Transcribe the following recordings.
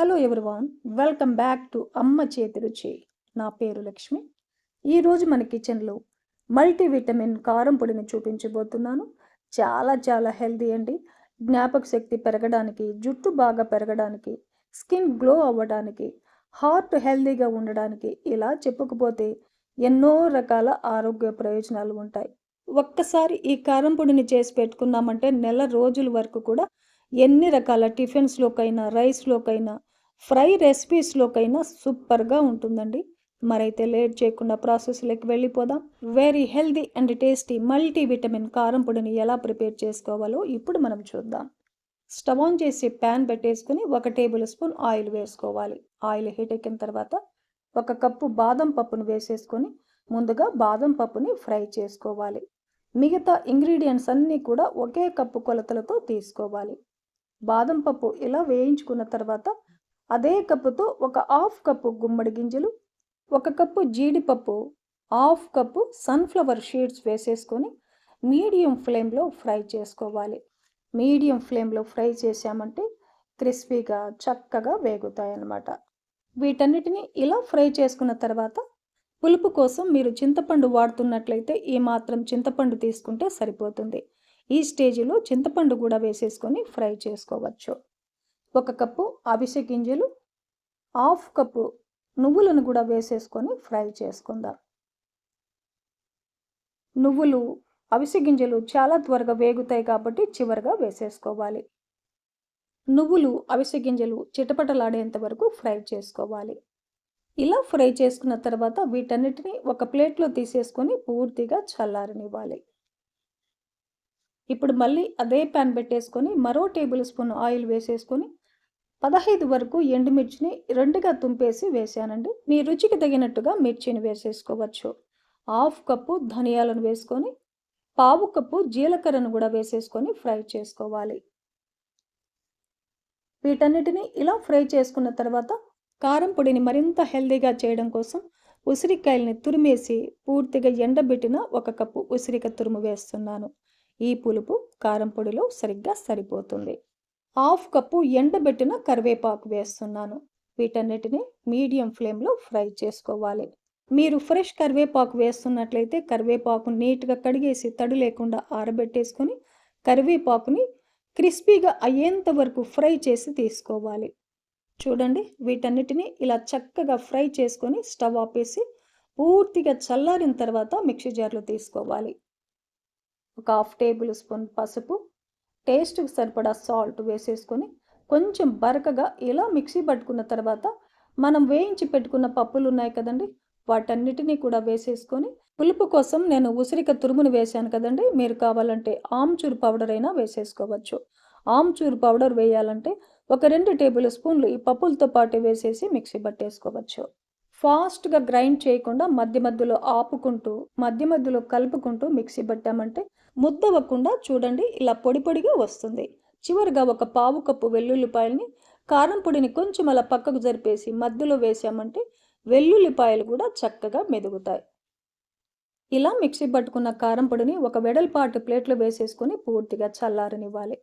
Hello everyone welcome back to అమ్మ చేతి రుచి. నా పేరు లక్ష్మి. ఈరోజు మన కిచెన్లో మల్టీవిటమిన్ కారం పొడిని చూపించబోతున్నాను. చాలా చాలా హెల్దీ అండి. జ్ఞాపక శక్తి పెరగడానికి జుట్టు బాగా పెరగడానికి స్కిన్ గ్లో అవ్వడానికి హార్ట్ హెల్దీగా ఉండడానికి ఇలా చెప్పుకుపోతే ఎన్నో రకాల ఆరోగ్య ప్రయోజనాలు ఉంటాయి. ఒక్కసారి ఈ కారం పొడిని చేసి పెట్టుకున్నామంటే నెల రోజుల వరకు కూడా ఎన్ని రకాల టిఫిన్స్లోకైనా రైస్లోకైనా ఫ్రై రెసిపీస్లోకైనా సూపర్గా ఉంటుందండి. మరైతే లేట్ చేయకుండా ప్రాసెస్లోకి వెళ్ళిపోదాం. Very healthy and tasty multi vitamin కారం పొడిని ఎలా ప్రిపేర్ చేసుకోవాలో ఇప్పుడు మనం చూద్దాం. స్టవ్ ఆన్ చేసి ప్యాన్ పెట్టేసుకుని ఒక టేబుల్ స్పూన్ ఆయిల్ వేసుకోవాలి. ఆయిల్ హీట్ ఎక్కిన తర్వాత ఒక కప్పు బాదం పప్పును వేసేసుకొని ముందుగా బాదం పప్పుని ఫ్రై చేసుకోవాలి. మిగతా ఇంగ్రీడియంట్స్ అన్నీ కూడా ఒకే కప్పు కొలతలతో తీసుకోవాలి. బాదం పప్పు ఇలా వేయించుకున్న తర్వాత అదే కప్పుతో ఒక హాఫ్ కప్పు గుమ్మడి గింజలు ఒక కప్పు జీడిపప్పు హాఫ్ కప్పు సన్ఫ్లవర్ షీడ్స్ వేసేసుకొని మీడియం ఫ్లేమ్లో ఫ్రై చేసుకోవాలి. మీడియం ఫ్లేమ్లో ఫ్రై చేసామంటే క్రిస్పీగా చక్కగా వేగుతాయి అన్నమాట వీటన్నిటిని ఇలా ఫ్రై చేసుకున్న తర్వాత పులుపు కోసం మీరు చింతపండు వాడుతున్నట్లయితే ఈ మాత్రం చింతపండు తీసుకుంటే సరిపోతుంది. ఈ స్టేజిలో చింతపండు కూడా వేసేసుకొని ఫ్రై చేసుకోవచ్చు. ఒక కప్పు అవిసె గింజలు హాఫ్ కప్పు నువ్వులను కూడా వేసేసుకొని ఫ్రై చేసుకుందాం. నువ్వులు అవిసె గింజలు చాలా త్వరగా వేగుతాయి కాబట్టి చివరిగా వేసేసుకోవాలి. నువ్వులు అవిసె గింజలు చిటపటలాడేంత వరకు ఫ్రై చేసుకోవాలి. ఇలా ఫ్రై చేసుకున్న తర్వాత వీటన్నిటిని ఒక ప్లేట్లో తీసేసుకొని పూర్తిగా చల్లారనివ్వాలి. ఇప్పుడు మళ్ళీ అదే ప్యాన్ పెట్టేసుకొని మరో టేబుల్ స్పూన్ ఆయిల్ వేసేసుకొని పదహైదు వరకు ఎండుమిర్చిని రెండుగా తుంపేసి వేసానండి మీ రుచికి తగినట్టుగా మిర్చిని వేసేసుకోవచ్చు. హాఫ్ కప్పు ధనియాలను వేసుకొని పావు కప్పు జీలకర్రను కూడా వేసేసుకొని ఫ్రై చేసుకోవాలి. వీటన్నిటిని ఇలా ఫ్రై చేసుకున్న తర్వాత కారం పొడిని మరింత హెల్దీగా చేయడం కోసం ఉసిరికాయల్ని తురిమేసి పూర్తిగా ఎండబెట్టిన ఒక కప్పు ఉసిరిక తురుము వేస్తున్నాను. ఈ పులుపు కారం పొడిలో సరిగ్గా సరిపోతుంది. హాఫ్ కప్పు ఎండబెట్టిన కరివేపాకు వేస్తున్నాను. వీటన్నిటిని మీడియం ఫ్లేమ్లో ఫ్రై చేసుకోవాలి. మీరు ఫ్రెష్ కరివేపాకు వేస్తున్నట్లయితే కరివేపాకు నీట్గా కడిగేసి తడి లేకుండా ఆరబెట్టేసుకొని కరివేపాకుని క్రిస్పీగా అయ్యేంత వరకు ఫ్రై చేసి తీసుకోవాలి. చూడండి వీటన్నిటిని ఇలా చక్కగా ఫ్రై చేసుకొని స్టవ్ ఆపేసి పూర్తిగా చల్లారిన తర్వాత మిక్సీ జార్లో తీసుకోవాలి. ఒక హాఫ్ టేబుల్ స్పూన్ పసుపు టేస్ట్కి సరిపడా సాల్ట్ వేసేసుకొని కొంచెం బరకగా ఇలా మిక్సీ పట్టుకున్న తర్వాత మనం వేయించి పెట్టుకున్న పప్పులు ఉన్నాయి కదండి వాటన్నిటినీ కూడా వేసేసుకొని పులుపు కోసం నేను ఉసిరిక తురుమును వేశాను కదండి మీరు కావాలంటే ఆమ్చూర్ పౌడర్ అయినా వేసేసుకోవచ్చు. ఆమ్చూర్ పౌడర్ వేయాలంటే ఒక రెండు టేబుల్ స్పూన్లు ఈ పప్పులతో పాటు వేసేసి మిక్సీ పట్టేసుకోవచ్చు. ఫాస్ట్గా గ్రైండ్ చేయకుండా మధ్య మధ్యలో ఆపుకుంటూ మధ్య మధ్యలో కలుపుకుంటూ మిక్సీ పట్టామంటే ముద్దవ్వకుండా చూడండి ఇలా పొడి పొడిగా వస్తుంది. చివరిగా ఒక పావు కప్పు వెల్లుల్లిపాయల్ని కారం పొడిని కొంచెం అలా పక్కకు జరిపేసి మధ్యలో వేసామంటే వెల్లుల్లిపాయలు కూడా చక్కగా మెదుగుతాయి. ఇలా మిక్సీ పట్టుకున్న కారం పొడిని ఒక వెడల్పాటు ప్లేట్లో వేసేసుకొని పూర్తిగా చల్లారనివ్వాలి.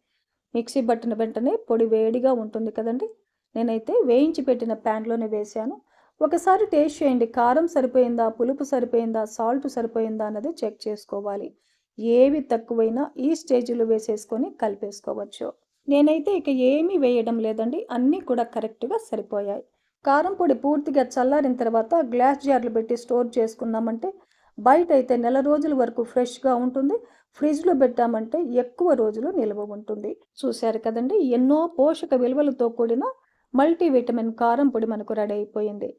మిక్సీ పట్టిన వెంటనే పొడి వేడిగా ఉంటుంది కదండి. నేనైతే వేయించి పెట్టిన ప్యాన్లోనే వేసాను. ఒకసారి టేస్ట్ చేయండి. కారం సరిపోయిందా? పులుపు సరిపోయిందా? సాల్ట్ సరిపోయిందా? అన్నది చెక్ చేసుకోవాలి. ఏవి తక్కువైనా ఈ స్టేజ్లో వేసేసుకొని కలిపేసుకోవచ్చు. నేనైతే ఇక ఏమీ వేయడం లేదండి. అన్నీ కూడా కరెక్ట్గా సరిపోయాయి. కారం పొడి పూర్తిగా చల్లారిన తర్వాత గ్లాస్ జార్లు పెట్టి స్టోర్ చేసుకున్నామంటే బయట అయితే నెల రోజుల వరకు ఫ్రెష్గా ఉంటుంది. ఫ్రిడ్జ్లో పెట్టామంటే ఎక్కువ రోజులు నిల్వ ఉంటుంది. చూశారు కదండి? ఎన్నో పోషక విలువలతో కూడిన మల్టీవిటమిన్ కారం పొడి మనకు రెడీ అయిపోయింది.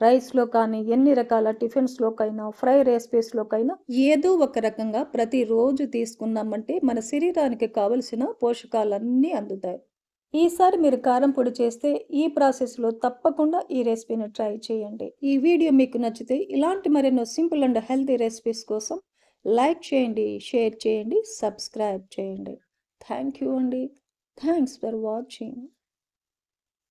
రైస్లో కానీ ఎన్ని రకాల టిఫిన్స్లోకైనా ఫ్రై రెసిపీస్లోకైనా ఏదో ఒక రకంగా ప్రతిరోజు తీసుకున్నామంటే మన శరీరానికి కావలసిన పోషకాలన్నీ అందుతాయి. ఈసారి మీరు కారం పొడి చేస్తే ఈ ప్రాసెస్లో తప్పకుండా ఈ రెసిపీని ట్రై చేయండి. ఈ వీడియో మీకు నచ్చితే ఇలాంటి మరెన్నో సింపుల్ అండ్ హెల్తీ రెసిపీస్ కోసం లైక్ చేయండి షేర్ చేయండి సబ్స్క్రైబ్ చేయండి. థ్యాంక్ యూ అండి. Thanks for watching.